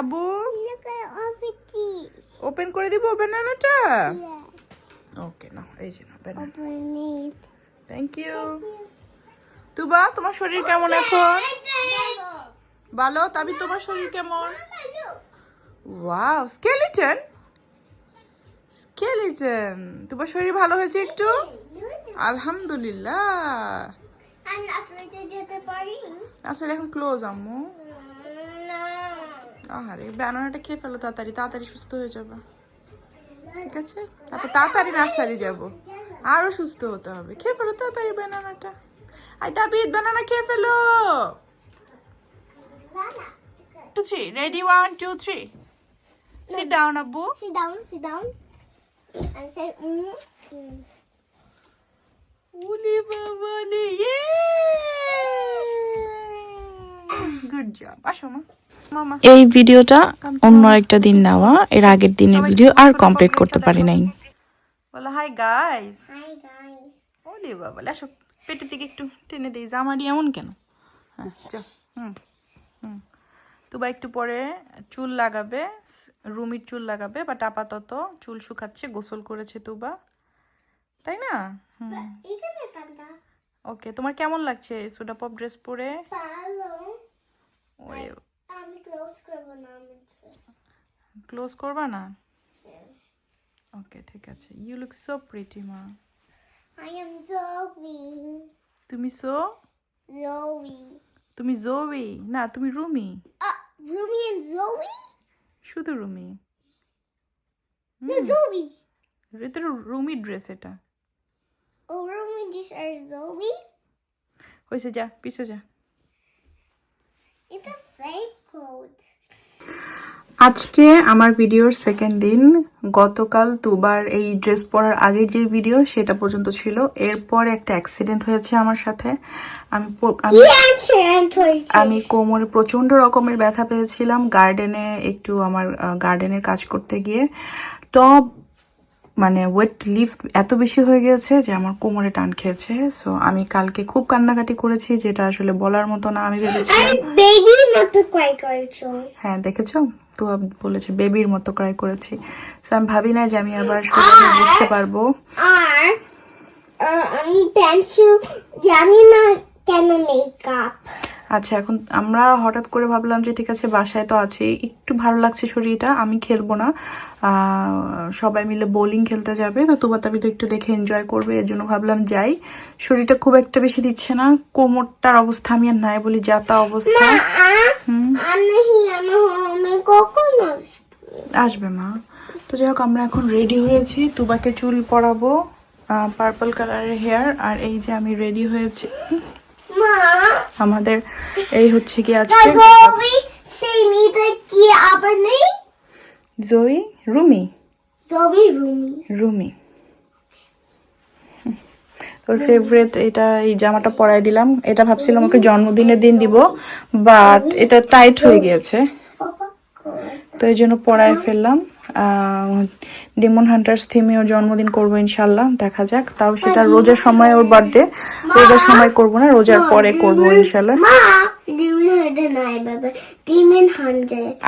Abu. Open করে দিব ব্যানানাটা ওকে না এই যে না থ্যাংক ইউ তুবা তোমার শরীর কেমন এখন? ভালো? তাবি তোমার শরীর কেমন? ওয়াও স্কেলিটন স্কেলিটন তোমার শরীর ভালো হয়েছে একটু? আলহামদুলিল্লাহ. আসলে এখন ক্লোজ আম্মু. আহারে ব্যানানাটা খেয়ে ফেলো তাড়াতাড়ি তাড়াতাড়ি সুস্থ হয়ে যাবে। ঠিক আছে? তারপর তাড়াতাড়ি নার্সারি যাব। আরও সুস্থ হতে হবে। খেয়ে ফেলো তাড়াতাড়ি ব্যানানাটা আই তাবিদ ব্যানানা খেয়ে ফেলো। Two three ready one two three sit down আব্বু. And say, mm. mm. উলি বাবালি গুড জব আসো মা মামা এই ভিডিওটা অন্য একটা দিন নেওয়া। এর আগের দিনের ভিডিও আর কমপ্লিট করতে পারি নাই। বলো হাই গাইস. ওলে বাবা আসো পেটের দিকে একটু টেনে দিই। জামারি এমন কেন? হ্যাঁ চল হুম হুম। তুবা একটু পরে চুল লাগাবে রুমির চুল লাগাবে বাট আপাতত চুল শুকাচ্ছে গোসল করেছে তুবা তাই না? হুম। ওকে তোমার কেমন লাগছে সোডা পপ ড্রেস পরে? ভালো। ওরে ক্লোজ করব না আমি ক্লোজ করবা না? ওকে ঠিক আছে। ইউ লুক সো প্রিটি মা I am Zoe. তুমি সো Zoe. তুমি জোবি না তুমি রুমি Rumi and Zoe? শুধু রুমি No, Zoe. এটা রুমি ড্রেস এটা। ও Rumi just are Zoe? হয়েছে যা পিছে যা। আজকে আমার ভিডিওর সেকেন্ড দিন। গতকাল দুবার এই ড্রেস পরার আগের যে ভিডিও সেটা পর্যন্ত ছিল। এরপর একটা অ্যাক্সিডেন্ট হয়েছে আমার সাথে। আমি আমি কোমরে প্রচণ্ড রকমের ব্যথা পেয়েছিলাম। গার্ডেনে একটু আমার গার্ডেনের কাজ করতে গিয়ে। টপ মানে ওয়েট লিফ এত বেশি হয়ে গেছে যে আমার কোমরে টান খেয়েছে। সো আমি কালকে খুব কান্নাকাটি করেছি যেটা আসলে বলার মতো না আমি ভেবেছিলাম quite হ্যাঁ দেখেছ? তো বলেছে বেবির মতো ক্রাই করেছি। সো আমি ভাবি না যে আমি আবার শরীরে বুঝতে পারব। আর আমি পেন্সিল জানি না কেন মেকআপ আচ্ছা এখন আমরা হঠাৎ করে ভাবলাম যে ঠিক আছে বাসায় তো আছি একটু ভালো লাগছে শরীরটা আমি খেলব না। সবাই মিলে বোলিং খেলতে যাবে তো তুবা তাবি তো একটু দেখে এনজয় করবে এর জন্য ভাবলাম যাই। শরীরটা খুব একটা বেশি দিচ্ছে না কোমরটার অবস্থা আমি আর নাই বলি যা তা অবস্থা। আসবে? মা। তো যাই হোক আমরা এখন রেডি হয়েছি তুবাকে চুল পরাবো পার্পল কালারের হেয়ার আর এই যে আমি রেডি হয়েছি। আমাদের এই হচ্ছে কি আজকে Zoe say কি আবার নেই? জয়ী রুমি। রুমি। রুমি। তোর ফেভারিট এটা এই জামাটা পরাই দিলাম। এটা ভাবছিলাম ওকে জন্মদিনের দিন দিব বাট এটা টাইট হয়ে গিয়েছে। তো এই জন্য পরায় ফেললাম। ডেমন হান্টার্স থিমে ওর জন্মদিন করব ইনশাল্লাহ দেখা যাক। তাও সেটা রোজার সময় ওর বার্থডে রোজার সময় করব না রোজার পরে করব ইনশাল্লাহ।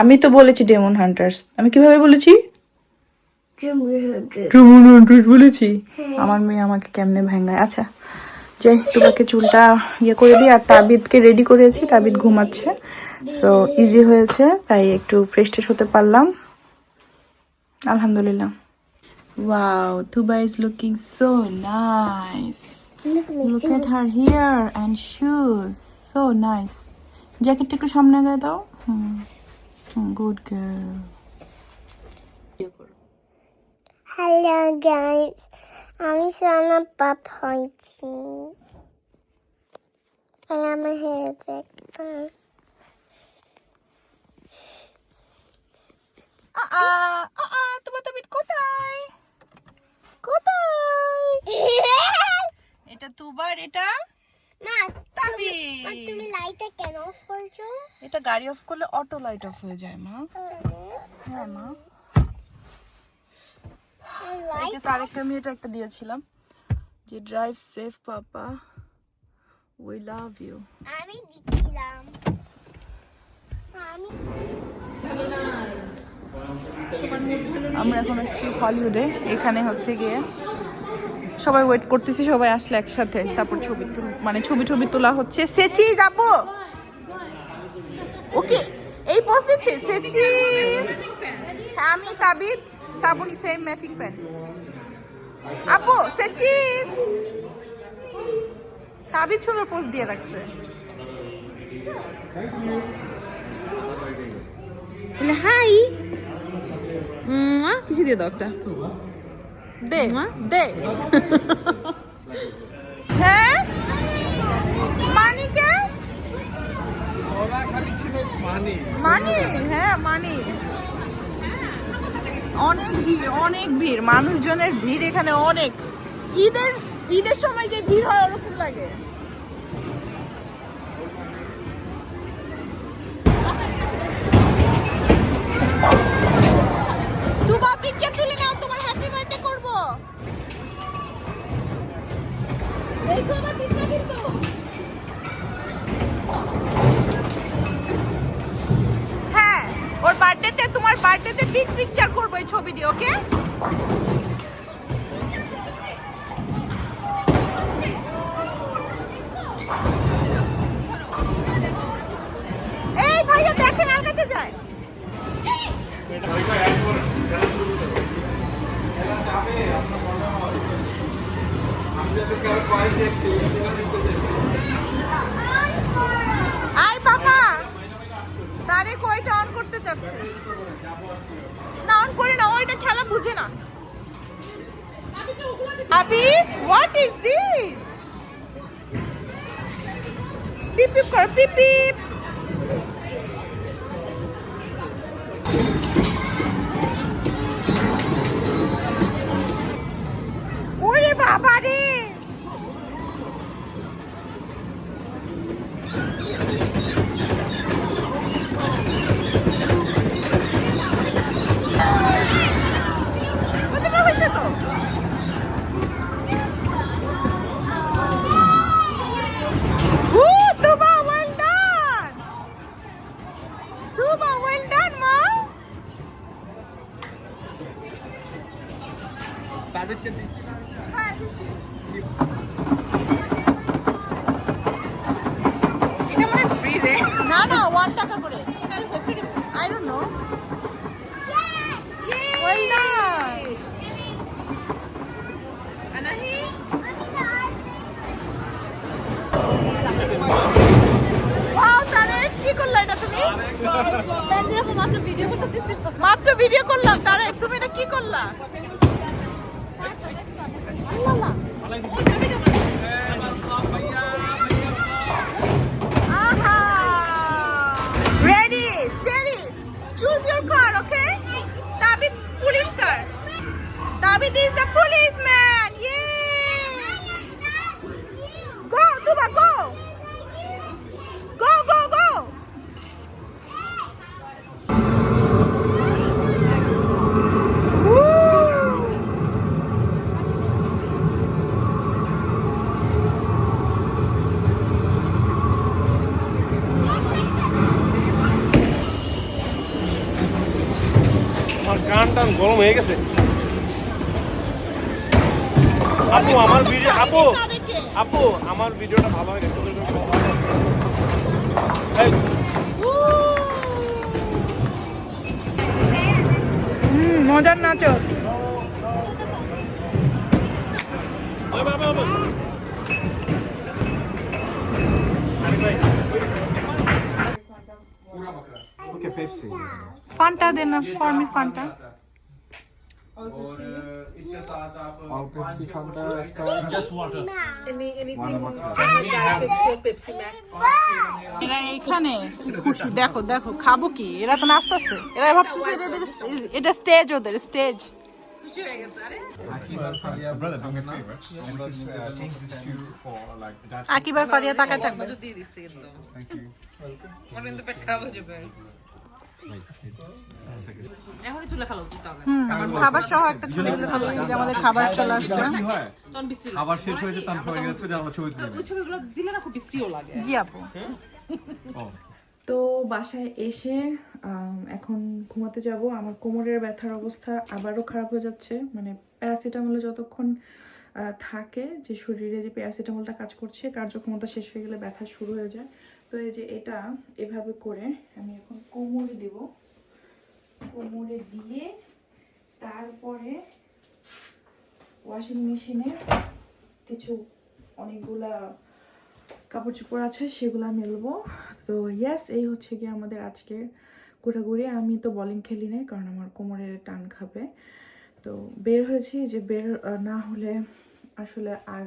আমি তো বলেছি ডেমন হান্টার্স আমি কীভাবে বলেছি? ডেমন হান্টার্স বলেছি? আমার মেয়ে আমাকে কেমনে ভেঙ্গায়? আচ্ছা যাই তোমাকে চুলটা ইয়ে করে দিই আর তাবিদকে রেডি করেছি তাবিদ ঘুমাচ্ছে। সো ইজি হয়েছে তাই একটু ফ্রেশ ট্রেশ হতে পারলাম। আলহামদুলিল্লাহ wow Tuba is looking so nice Look at me. Look at her hair and shoes. So nice. জ্যাকেটটা একটু সামনে গায়ে দাও hmm good girl Hello guys. আমি সোনা পাপ হয়েছি আর আমার হেয়ার দেখবেন তোমার এটা? তুবার এটা মা তুমি লাইটটা কেন অফ করছ? এটা গাড়ি অফ করলে অটো লাইট অফ হয়ে যায় মা। হ্যাঁ মা। যে তারেককে আমি এটা একটা দিয়েছিলাম যে drive safe papa we love you আমি দিচ্ছিলাম। আমি আমরা এখন আসছি হলিউডে এখানে হচ্ছে গিয়ে সবাই ওয়েট করতেছি সবাই আসলে একসাথে। তারপর ছবি তুল মানে ছবি ছবি তোলা হচ্ছে। সেচি যাব! ওকে এই পোস্ট দিচ্ছে সেচি। হ্যাঁ আমি তাবিদ শ্রাবণী সেম ম্যাচিং প্যান আপু সেচি! তাবিদ সুন্দর পোস্ট দিয়ে রাখছে। হাই! কিছু দিয়ে দাও একটা? দে দে। হ্যাঁ? মানিকে? মানি? হ্যাঁ মানি। অনেক ভিড় অনেক ভিড়। মানুষজনের ভিড় এখানে অনেক। ঈদের ঈদের সময় যে ভিড় হয় ওরকম লাগে। করব এই ছবি দিয়ে ওকে? এই ভাইয়া দেখেন আলগাতে যায়। আয় পিপ পিপ কর পিপ মাত্র ভিডিও করলাম তারা তুমি এটা কি করলা? আপু আপু আমার ভিডিওটা ভালো হয় গেছে এই, হুম মজার নাচস ওই বাবা, বাবা। Okay, Pepsi. Fanta then for me Fanta All Pepsi, Fanta, Sprite. Just water. One water. এরা এখানে কি খুশি দেখো দেখো খাব কি এরা তো নাচতেছে এরা ভাবতেছে এটা এদের এটা স্টেজ ওদের স্টেজ uh. আকিবার ফারিয়া তাকায় থাকবে খাবার সহ একটা ছবি তুলে ফেলে যে আমাদের খাবার চলে আসছে। তখন বিশ্রী খাবার শেষ হয়েছে তার পরে গেছে যে আমরা ছবি তুলে। ওই ছবিগুলো দিলে না খুব বিশ্রীও লাগে। জি আপু। তো বাসায় এসে এখন ঘুমাতে যাব। আমার কোমরের ব্যথার অবস্থা আবারও খারাপ হয়ে যাচ্ছে। মানে প্যারাসিটামলে যতক্ষণ আহ, থাকে যে শরীরে যে প্যারাসিটামলটা কাজ করছে কার্যক্ষমতা শেষ হয়ে গেলে ব্যথা শুরু হয়ে যায়। তো এই যে এটা, এভাবে করে আমি এখন কোমরে দেব। কোমরে দিয়ে তারপরে ওয়াশিং মেশিনে কিছু অনেকগুলা কাপড় চোপড় আছে, সেগুলো মেলবো। তো ইয়াস এই হচ্ছে গিয়ে আমাদের আজকের ঘোরাঘুরি। আমি তো বলিং খেলি নাই, কারণ আমার কোমরে টান খাবে। তো বের হয়েছি যে বের না হলে আসলে আর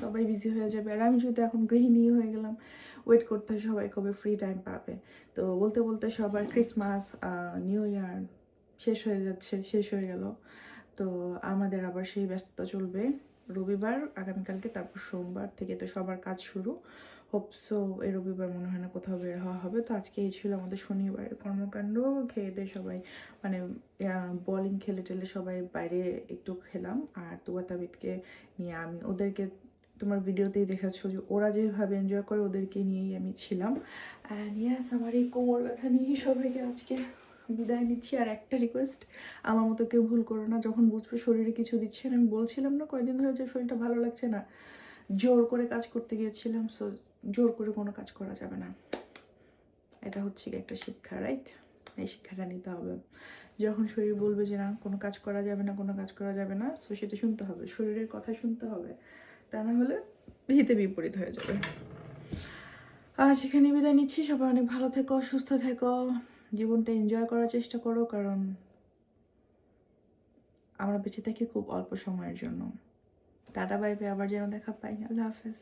সবাই বিজি হয়ে যাবে। আর আমি যদি এখন গৃহিণী হয়ে গেলাম ওয়েট করতে হয় সবাই কবে ফ্রি টাইম পাবে। তো বলতে বলতে সবার ক্রিসমাস নিউ ইয়ার শেষ হয়ে যাচ্ছে, শেষ হয়ে গেল। তো আমাদের আবার সেই ব্যস্ততা চলবে রবিবার, আগামীকালকে, তারপর সোমবার থেকে তো সবার কাজ শুরু। হোপসো এই রবিবার মনে হয় না কোথাও বের হওয়া হবে। তো আজকে এই ছিল আমাদের শনিবারের কর্মকাণ্ড। খেয়ে দিয়ে সবাই মানে বলিং খেলে টেলে সবাই বাইরে একটু খেলাম। আর তুবা তাবিদকে নিয়ে আমি, ওদেরকে তোমার ভিডিওতেই দেখাচ্ছ যে ওরা যেভাবে এনজয় করে ওদেরকে নিয়েই আমি ছিলাম। অ্যান্ড ইয়াস আমার এই কোমর ব্যথা নিয়েই সবাইকে আজকে বিদায় নিচ্ছি। আর একটা রিকোয়েস্ট আমার মতো কেউ ভুল করো না, যখন বুঝবে শরীরে কিছু দিচ্ছে আমি বলছিলাম না কয়দিন ধরে যে শরীরটা ভালো লাগছে না, জোর করে কাজ করতে গিয়েছিলাম সো জোর করে কোনো কাজ করা যাবে না। এটা হচ্ছে একটা শিক্ষা রাইট এই শিক্ষাটা নিতে হবে। যখন শরীর বলবে যে না, কোনো কাজ করা যাবে না, কোনো কাজ করা যাবে না সো সেটা শুনতে হবে। শরীরের কথা শুনতে হবে। তা না হলে হিতে বিপরীত হয়ে যাবে। আর সেখানে বিদায় নিচ্ছি। সবাই অনেক ভালো থেকো, সুস্থ থেকো। জীবনটা এনজয় করার চেষ্টা করো, কারণ আমরা বেঁচে থাকি খুব অল্প সময়ের জন্য। টাটা বাইবে আবার যেন দেখা পাই। আল্লাহ হাফেজ।